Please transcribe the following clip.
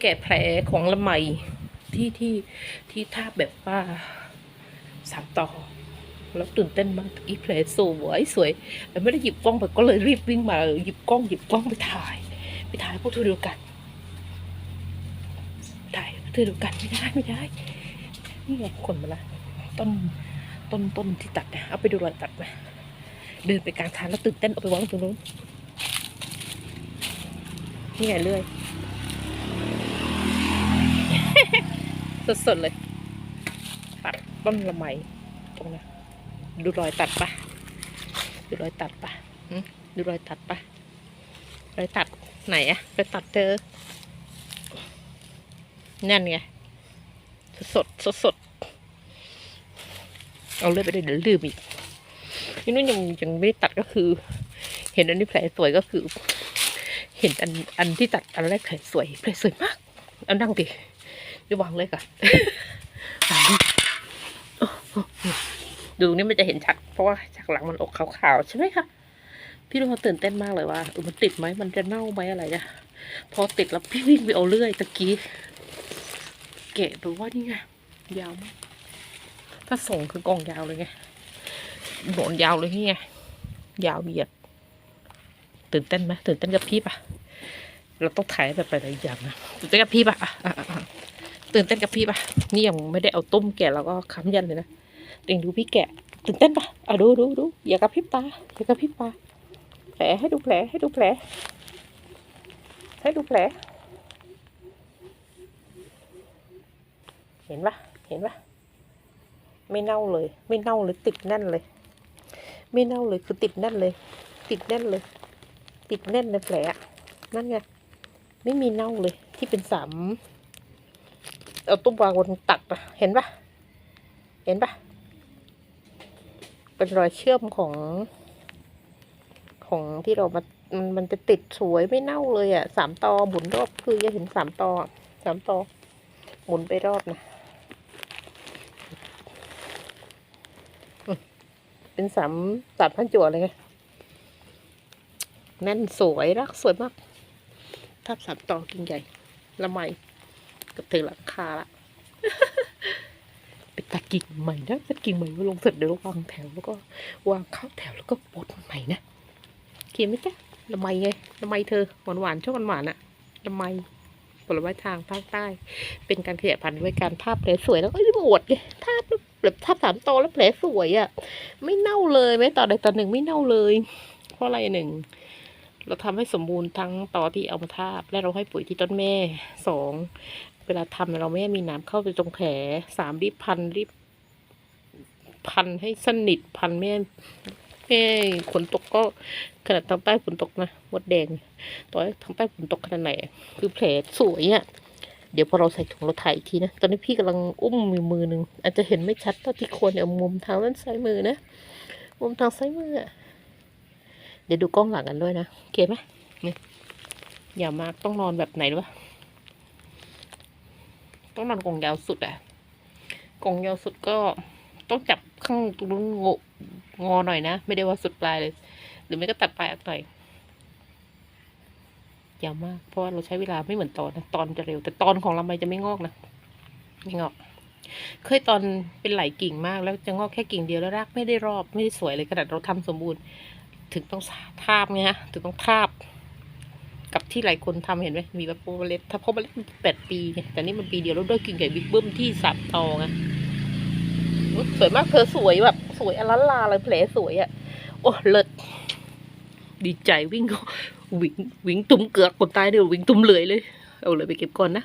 แกะแผลของละไมที่ที่ที่ท่าแบบว่าสามต่อ แล้วตื่นเต้นมากอีแผลสวยสวยแล้วไม่ได้หยิบกล้องไปก็เลยรีบวิ่งมา หยิบกล้องหยิบกล้องไปถ่าย ไปถ่ายพวกเธอดูกัน ถ่ายพวกเธอดูกันไม่ได้ไม่ได้ นี่ไงคนมาละต้นต้นต้นที่ตัดเนี่ยเอาไปดูรอยตัดมาเดินไปกลางทางแล้วตื่นเต้นเอาไปวางตรงนู้นนี่ไงเลื่อย สดๆเลย ตัดต้นละไมตรงนั้ดูรอยตัดปะดูรอยตัดปะดูรอยตัดปะรอยตัดไหนอะรอยตัดเจอนั่นไงสดสดสดๆเอาเลยไปเลยเดี๋ยวลืมอีกนี่นุ่นยังยังไม่ได้ตัดก็คือ เห็นอันนี้แผลสวยก็คือ เห็นอันอันที่ตัดอันแรกแผลสวยแผลสวยมาก เอานั่งดิ เดี๋ยวางเลยก่อนวางดูนี่มันจะเห็นชัด เพราะว่าจากหลังมันอกขาวๆใช่ไหมคะพี่ดูเขาตื่นเต้นมากเลยว่าเออมันติดไหมมันจะเน่าไหมอะไรอะพอติดแล้วพี่วิ่งไปเอาเลื่อยตะกี้เกะดูว่านี่ไงยาวมากถ้าส่งคือกองยาวเลยไงหนยาวเลยนี่ไงยาวเหยียด ตื่นเต้นไหมตื่นเต้นกับพี่ปะเราต้องถ่ายแบบหลายอย่างนะตื่นเต้นกับพี่ปะะะะ ตื่นเต้นกับพี่ปะนี่ยังไม่ได้เอาต้มแกะแล้วก็ค้ำยันเลยนะเองดูพี่แกะ ตื่นเต้นปะอะดูดูดูอย่ากระพริบตาอย่ากระพริบตาแผลให้ดูแผลให้ดูแผล ให้ดูแผล เห็นปะเห็นปะไม่เน่าเลย ไม่เน่าเลยติดแน่นเลย ไม่เน่าเลยคือติดแน่นเลย ติดแน่นเลย ติดแน่นในแผลอะนั่นไงไม่มีเน่าเลยที่เป็นสาม เอาตุ้มวางบนตักปะเห็นปะเห็นปะเป็นรอยเชื่อมของของที่เรามามันมันจะติดสวยไม่เน่าเลยอะ่ะสามตอหมุนรอบคือจะเห็นสามตอสามตอหมุนไปรอบนะเป็นสามสามพันจั่วเลยไงแน่นสวยรักสวยมากทับสามตอกิ่งใหญ่ละไม กับถึงหลังคาละไปตัดกิ่งใหม่นะตัดกิ่งใหม่มาลงเสร็จเดี๋ยววางแถวแล้วก็วางเข้าแถวแล้วก็ปดใหม่นะเขียนไหมจ๊ะละไมไงละไมเธอหวานหวานๆชอบหวานหวานๆอะละไมผลไม้ทางภาคใต้ เป็นการขยายพันธุ์ด้วยการภาพแผลสวยแล้วก็รีบอวดไงภาพแบบภาพสามตอแล้วแผลสวยอะไม่เน่าเลยแม้ตอนใดตอนหนึ่งไม่เน่าเลย เพราะอะไรหนึ่งเราทำให้สมบูรณ์ทั้งตอที่เอามาทาบ และเราให้ปุ๋ยที่ต้นแม่สอง เวลาทำเราไม่ให้มีน้ำเข้าไปตรงแผลสามรีบพันรีบ พันให้สนิทพันไม่ให้ไม่ฝนตกก็ขนาดทางใต้ฝนตกนะมดแดงต่อให้ทางใต้ฝนตกขนาดไหน คือแผลสวยอะเดี๋ยวพอเราใส่ถุงเราถ่ายอีกทีนะ ตอนนี้พี่กำลังอุ้มอยู่มือหนึ่งอาจจะเห็นไม่ชัดเท่าที่ควรเดี๋ยมุมทางด้านซ้ายมือนะ มุมทางซ้ายมืออะเดี๋ยวดูกล้องหลังกันด้วยนะ โอเคไหมนี่อย่ามากต้องนอนแบบไหนรู้ปะ ต้องนอนกงยาวสุดอะกงยาวสุดก็ต้องจับข้างตรงนู้นงงอหน่อยนะ ไม่ได้ว่าสุดปลายเลย หรือไม่ก็ตัดปลายออกหน่อยยาวมาก เพราะว่าเราใช้เวลาไม่เหมือนตอนนะตอนจะเร็ว แต่ตอนของเราไม่จะไม่งอกนะไม่งอก เคยตอนเป็นไหลกิ่งมาก แล้วจะงอกแค่กิ่งเดียวแล้วรากไม่ได้รอบไม่ได้สวยเลยขนาดเราทำสมบูรณ์ ถึงต้องทาบไงฮะถึงต้องทาบ ที่หลายคนทำเห็นไหมมีแบบโปรเมล็ดถ้าโพเมล็ดมันแปดปีไงแต่นี่มันปีเดียวแล้วด้วยกิ่งใหญ่บิ๊กเบิ้มที่สับตองอะสวยมากเธอสวยแบบสวยอลันลาเลยแผลสวยอะ่ะโอ้เลิศดีใจวิ่งวิ่งวิ่งตุ้มเกือกคนตายเดี๋ยววิ่งตุ้มเลยเลย เอาเลยไปเก็บก่อนนะ